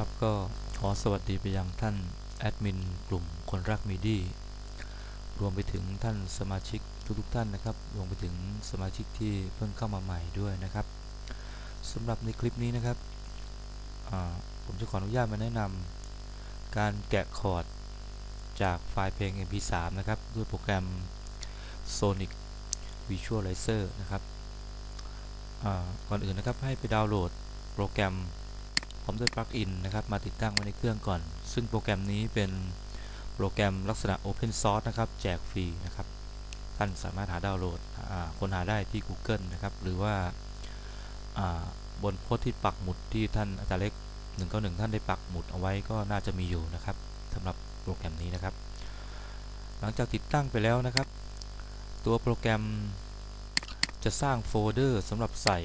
ครับก็ขอสวัสดีไปยังท่านแอดมินกลุ่มคนรักมีดีรวมไปถึงท่านสมาชิกทุกๆท่านนะครับ รวมไปถึงสมาชิกที่เพิ่งเข้ามาใหม่ด้วยนะครับสำหรับในคลิปนี้นะครับผมจะขออนุญาตมาแนะนำการแกะคอร์ดจากไฟล์เพลง mp3 นะครับ ด้วยโปรแกรม sonic visualizer นะครับก่อนอื่นนะครับให้ไปดาวน์โหลดโปรแกรม พร้อมด้วยปลั๊กอินนะครับมาติดตั้งไว้ในเครื่องก่อน ซึ่งโปรแกรมนี้เป็นโปรแกรมลักษณะ Open Source นะครับ แจกฟรีนะครับ ท่านสามารถหาดาวน์โหลดค้นหาได้ที่ Google นะครับ หรือว่าบนโพสที่ปักหมุดที่ท่านอาจารย์เล็ก191ท่านได้ปักหมุดเอาไว้ก็น่าจะมีอยู่นะครับสำหรับโปรแกรมนี้นะครับ หลังจากติดตั้งไปแล้วนะครับ ตัวโปรแกรมจะสร้างโฟลเดอร์สำหรับใส่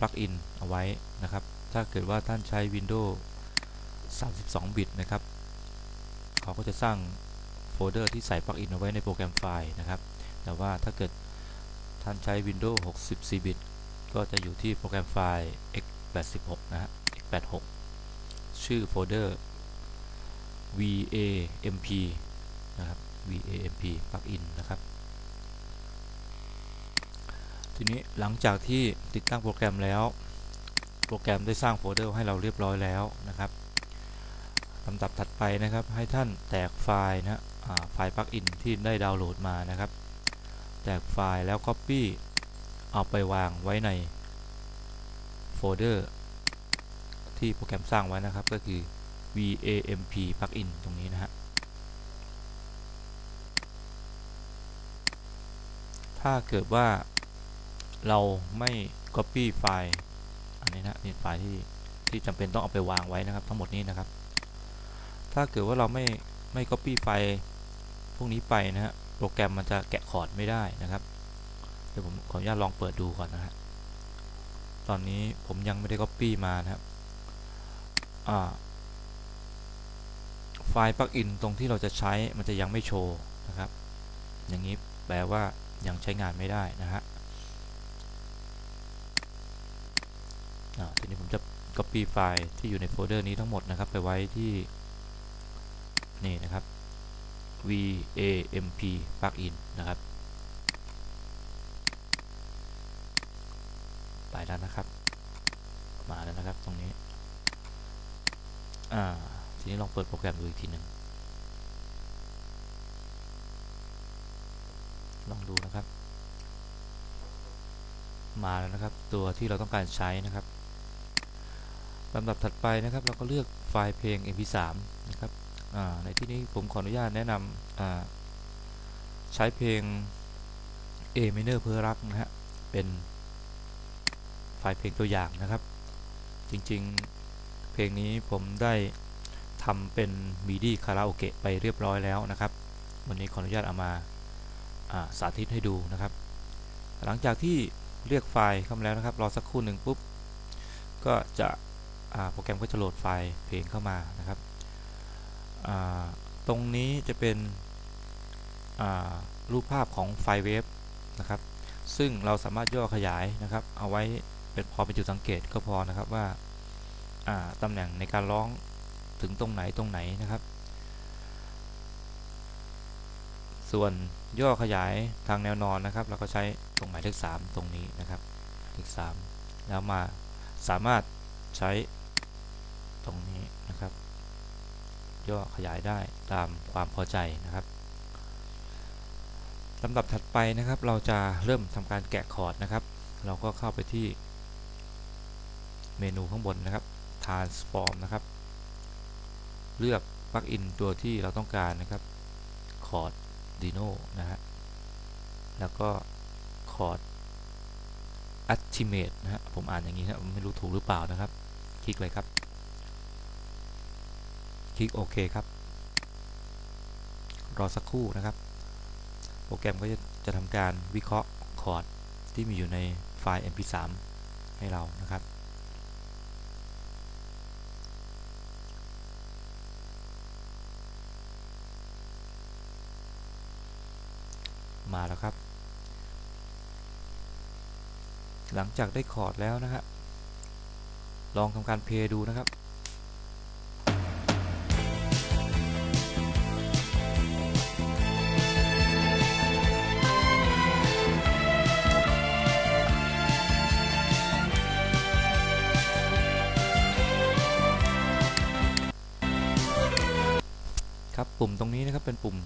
ปลั๊กอินเอาไว้นะครับ ถ้าเกิดว่าท่านใช้ Windows 32 บิตนะครับ เขาก็จะสร้างโฟลเดอร์ที่ใส่ปลั๊กอินเอาไว้ในโปรแกรมไฟล์นะครับ แต่ว่าถ้าเกิดท่านใช้ Windows 64 บิต ก็จะอยู่ที่โปรแกรมไฟล์ x86 นะฮะ x86 ชื่อโฟลเดอร์ VAMP นะครับ VAMP plugin นะครับ ทีนี้หลังจากที่ติดตั้งโปรแกรมแล้ว โปรแกรมได้สร้างโฟลเดอร์ให้เราเรียบร้อยแล้วนะครับลำดับถัดไปนะครับ ให้ท่านแตกไฟล์นะไฟล์ปลั๊กอินที่ได้ดาวน์โหลดมานะครับ แตกไฟล์แล้ว Copy เอาไปวางไว้ในโฟลเดอร์ที่โปรแกรมสร้างไว้นะครับก็คือ VAMP plugin ตรงนี้นะฮะ ถ้าเกิดว่าเราไม่ copy ไฟล์ นี้นะนี่ไฟล์ที่ที่จำเป็นต้องเอาไปวางไว้นะครับ ทั้งหมดนี้นะครับ ถ้าเกิดว่าเราไม่ไม่ copy ไฟล์พวกนี้ไปนะฮะโปรแกรมมันจะแกะคอร์ดไม่ได้นะครับเดี๋ยวผมขออนุญาตลองเปิดดูก่อนนะฮะตอนนี้ผมยังไม่ได้ copy มานะครับไฟล์ปลั๊กอินตรงที่เราจะใช้มันจะยังไม่โชว์นะครับ อย่างนี้แปลว่ายังใช้งานไม่ได้นะฮะ ทีนี้ผมจะ copy ไฟล์ที่อยู่ในโฟลเดอร์นี้ทั้งหมดนะครับ ไปไว้ที่นี่นะครับ VAMP plugin นะครับ ไปแล้วนะครับ มาแล้วนะครับตรงนี้ อ่า ทีนี้ลองเปิดโปรแกรมดูอีกทีหนึ่งลองดูนะครับ มาแล้วนะครับ ตัวที่เราต้องการใช้นะครับ ลำดับถัดไปนะครับ เราก็เลือกไฟล์เพลง mp3 นะครับในที่นี้ผมขออนุญาตแนะนำใช้เพลง A minor เพื่อรักนะฮะเป็นไฟล์เพลงตัวอย่างนะครับ จริงๆเพลงนี้ผมได้ทำเป็นมีดี้คาราโอเกะไปเรียบร้อยแล้วนะครับ วันนี้ขออนุญาตเอามาาสาธิตให้ดูนะครับ หลังจากที่เรียกไฟล์เข้ามาแล้วนะครับ รอสักครู่หนึ่งปุ๊บ ก็จะ โปรแกรมก็จะโหลดไฟล์เพลงเข้ามานะครับ ตรงนี้จะเป็นรูปภาพของไฟล์เวฟนะครับ ซึ่งเราสามารถย่อขยายนะครับ เอาไว้เป็นพอเป็นจุดสังเกตก็พอนะครับว่าตำแหน่งในการร้องถึงตรงไหนตรงไหนนะครับ ส่วนย่อขยายทางแนวนอนนะครับ เราก็ใช้ตรงหมายเลข3ตรงนี้นะครับเลข3แล้วมาสามารถใช้ ตรงนี้นะครับ ย่อขยายได้ตามความพอใจนะครับลำดับถัดไปนะครับ เราจะเริ่มทำการแกะคอร์ดนะครับ เราก็เข้าไปที่เมนูข้างบนนะครับ transform นะครับ เลือกปลั๊กอินตัวที่เราต้องการนะครับคอร์ดดีโนนะฮะ แล้วก็คอร์ดอัตติเมตนะฮะ ผมอ่านอย่างนี้นะไม่รู้ถูกหรือเปล่านะครับ คลิกเลยครับ ลิกโอเคครับ รอสักครู่นะครับ โปรแกรมก็จะจะทำการวิเคราะห์คอร์ดที่มีอยู่ในไฟล์ mp3 ให้เรานะครับมาแล้วครับ หลังจากได้คอร์ดแล้วนะครับ ลองทำการเพย์ดูนะครับ ปุ่มตรงนี้นะครับเป็นปุ่ม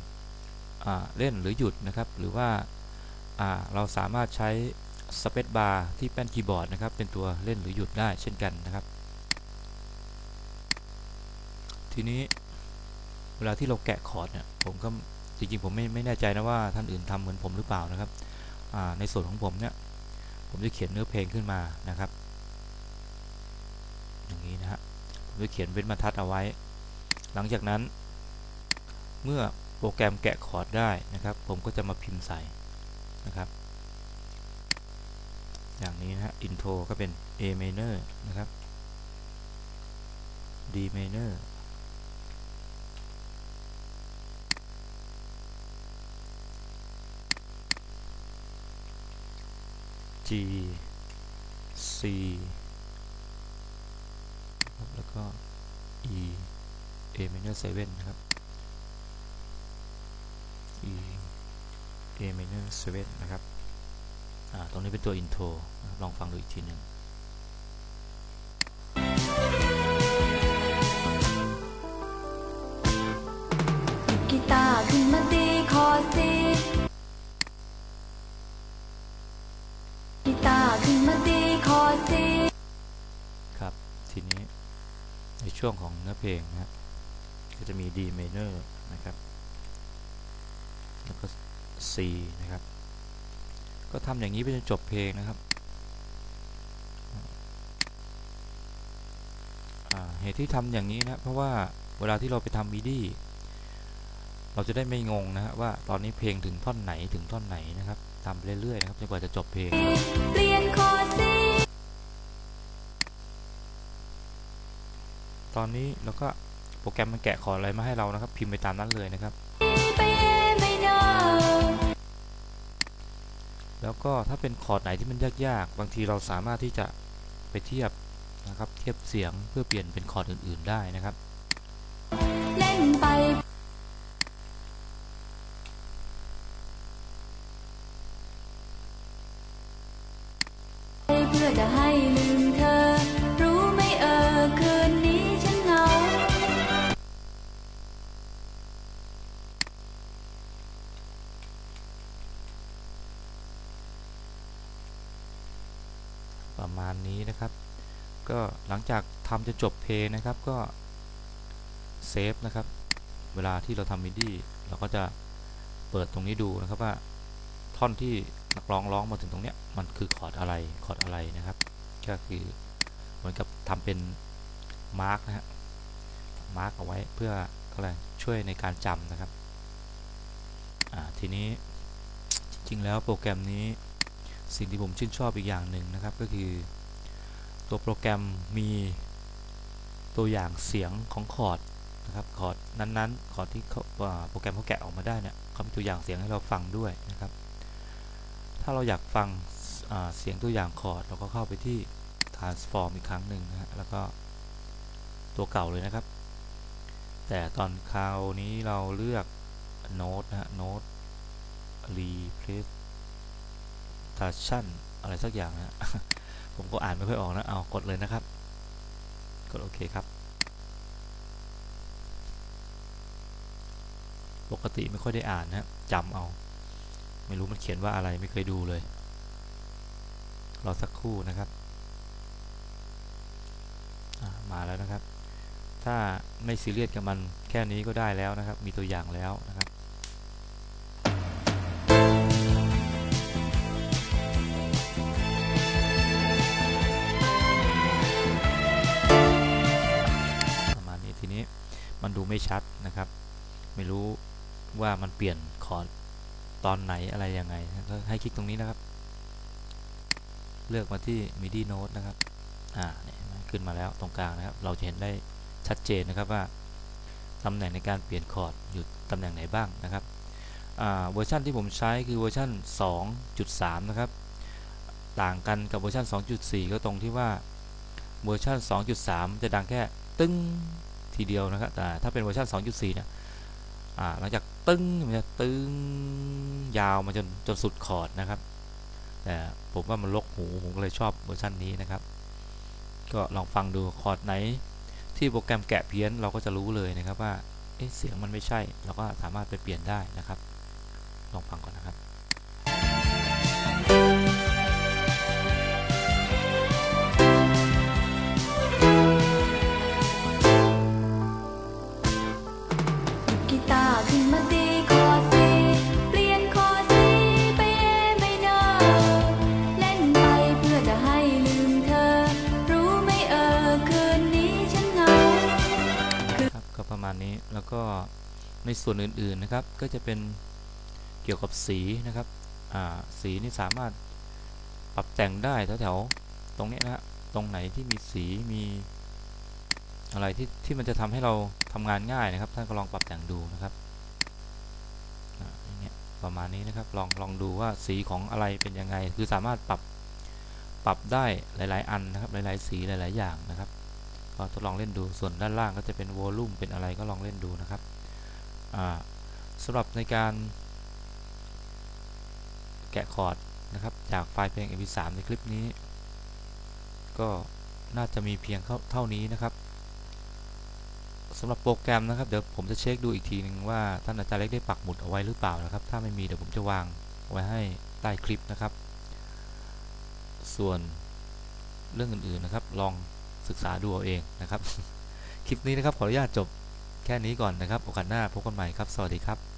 เล่นหรือหยุดนะครับ หรือว่าเราสามารถใช้สเปซบาร์ที่แป้นคีย์บอร์ดนะครับ เป็นตัวเล่นหรือหยุดได้เช่นกันนะครับ ทีนี้เวลาที่เราแกะคอร์ดเนี่ยผมก็จริงๆผมไม่ไม่แน่ใจนะว่าท่านอื่นทำเหมือนผมหรือเปล่านะครับในส่วนของผมเนี่ยผมจะเขียนเนื้อเพลงขึ้นมานะครับ อย่างนี้นะฮะผมจะเขียนเป็นบรรทัดเอาไว้ หลังจากนั้น เมื่อโปรแกรมแกะคอร์ดได้นะครับ ผมก็จะมาพิมพ์ใส่นะครับ อย่างนี้นะฮะอินโทรก็เป็น A minor นะครับ D minor G C แล้วก็ E A minor 7นะครับ A minor 7นะครับอ่าตรงนี้เป็นตัว intro นะครับลองฟังดูอีกทีหนึ่งกีตาร์ขึ้นมาตีคอร์ดซีกีตาร์ขึ้นมาตีคอร์ดซีครับ ทีนี้ในช่วงของเนื้อเพลงนะครับก็จะมี D minor นะครับแล้วก็ C นะครับ ก็ทำอย่างนี้ไปจนจบเพลงนะครับเหตุที่ทำอย่างนี้นะเพราะว่าเวลาที่เราไปทำมิดีเราจะได้ไม่งงนะฮะว่าตอนนี้เพลงถึงท่อนไหนถึงท่อนไหนนะครับทำเรื่อยๆนะครับจนกว่าจะจบเพลงเปลี่ยนคอร์ดตอนนี้เราก็โปรแกรมมันแกะคอร์ดอะไรมาให้เรานะครับ พิมพ์ไปตามนั้นเลยนะครับ แล้วก็ถ้าเป็นคอร์ดไหนที่มันยากๆ บางทีเราสามารถที่จะไปเทียบนะครับ เทียบเสียงเพื่อเปลี่ยนเป็นคอร์ดอื่น ๆ ได้นะครับ เล่นไป ประมาณนี้นะครับ ก็หลังจากทำจะจบเพลงนะครับก็เซฟนะครับ เวลาที่เราทำมิดี้เราก็จะเปิดตรงนี้ดูนะครับว่าท่อนที่นักร้องร้องมาถึงตรงเนี้ยมันคือคอร์ดอะไรคอร์ดอะไรนะครับ ก็คือเหมือนกับทำเป็นมาร์กนะฮะมาร์กเอาไว้เพื่ออะไรช่วยในการจำนะครับทีนี้จริงๆแล้วโปรแกรมนี้สิ่งที่ผมชื่นชอบอีกอย่างหนึ่งนะครับก็คือ ตัวโปรแกรมมีตัวอย่างเสียงของคอร์ดนะครับคอร์ดนั้นๆคอร์ดที่โปรแกรมเขาแกะออกมาได้เนี่ยเขามีตัวอย่างเสียงให้เราฟังด้วยนะครับ ถ้าเราอยากฟังเสียงตัวอย่างคอร์ดเราก็เข้าไปที่ transform อีกครั้งหนึ่งนะฮะแล้วก็ตัวเก่าเลยนะครับ แต่ตอนคราวนี้เราเลือกโน้ตนะฮะโน้ต representation อะไรสักอย่างนะ ผมก็อ่านไม่ค่อยออกนะ เอากดเลยนะครับ กดโอเคครับ ปกติไม่ค่อยได้อ่านนะจำเอา ไม่รู้มันเขียนว่าอะไรไม่เคยดูเลย รอสักครู่นะครับ มาแล้วนะครับ ถ้าไม่ซีเรียสกับมันแค่นี้ก็ได้แล้วนะครับ มีตัวอย่างแล้วนะครับ ดูไม่ชัดนะครับ ไม่รู้ว่ามันเปลี่ยนคอร์ดตอนไหนอะไรยังไงก็ให้คลิกตรงนี้นะครับ เลือกมาที่ MIDI note นะครับอ่าเนี่ยขึ้นมาแล้วตรงกลางนะครับ เราจะเห็นได้ชัดเจนนะครับว่าตำแหน่งในการเปลี่ยนคอร์ดอยู่ตำแหน่งไหนบ้างนะครับเวอร์ชันที่ผมใช้คือเวอร์ชัน2.3 นะครับ ต่างกันกับเวอร์ชัน2.4 ก็ตรงที่ว่าเวอร์ชัน2.3 จะดังแค่ตึ้ง ทีเดียวนะครับแต่ถ้าเป็นเวอร์ชัน2.4เนี่ยหลังจากตึ้งมันจะตึ้งยาวมาจนจนสุดคอร์ดนะครับ แต่ผมว่ามันลกหูผมก็เลยชอบเวอร์ชันนี้นะครับ ก็ลองฟังดูคอร์ดไหน ที่โปรแกรมแกะเพี้ยนเราก็จะรู้เลยนะครับว่าเเสียงมันไม่ใช่ เราก็สามารถไปเปลี่ยนได้นะครับ ลองฟังก่อนนะครับ มาณนี้ แล้วก็ในส่วนอื่นๆนะครับ ก็จะเป็นเกี่ยวกับสีนะครับสีนี่สามารถปรับแต่งได้แถวๆตรงนี้นะฮะตรงไหนที่มีสีมีอะไรที่ที่มันจะทำให้เราทำงานง่ายนะครับ ท่านก็ลองปรับแต่งดูนะครับประมาณนี้นะครับ ลองลองดูว่าสีของอะไรเป็นยังไง คือสามารถปรับปรับได้หลาย ๆ อันนะครับ หลาย ๆ สีหลาย ๆ อย่างนะครับ ก็ทดลองเล่นดูส่วนด้านล่างก็จะเป็นวอลลุ่มเป็นอะไรก็ลองเล่นดูนะครับอ่าสำหรับในการแกะคอร์ดนะครับ จากไฟล์เพลง mp3 ในคลิปนี้ ก็น่าจะมีเพียงเท่าเท่านี้นะครับสำหรับโปรแกรมนะครับเดี๋ยวผมจะเช็คดูอีกทีหนึ่งว่าท่านอาจารย์เล็กได้ปักหมุดเอาไว้หรือเปล่านะครับ ถ้าไม่มีเดี๋ยวผมจะวางไว้ให้ใต้คลิปนะครับ ส่วนเรื่องอื่นๆนะครับ ลอง ศึกษาดูเอาเองนะครับ คลิปนี้นะครับขออนุญาตจบแค่นี้ก่อนนะครับ โอกาสหน้าพบกันใหม่ครับ สวัสดีครับ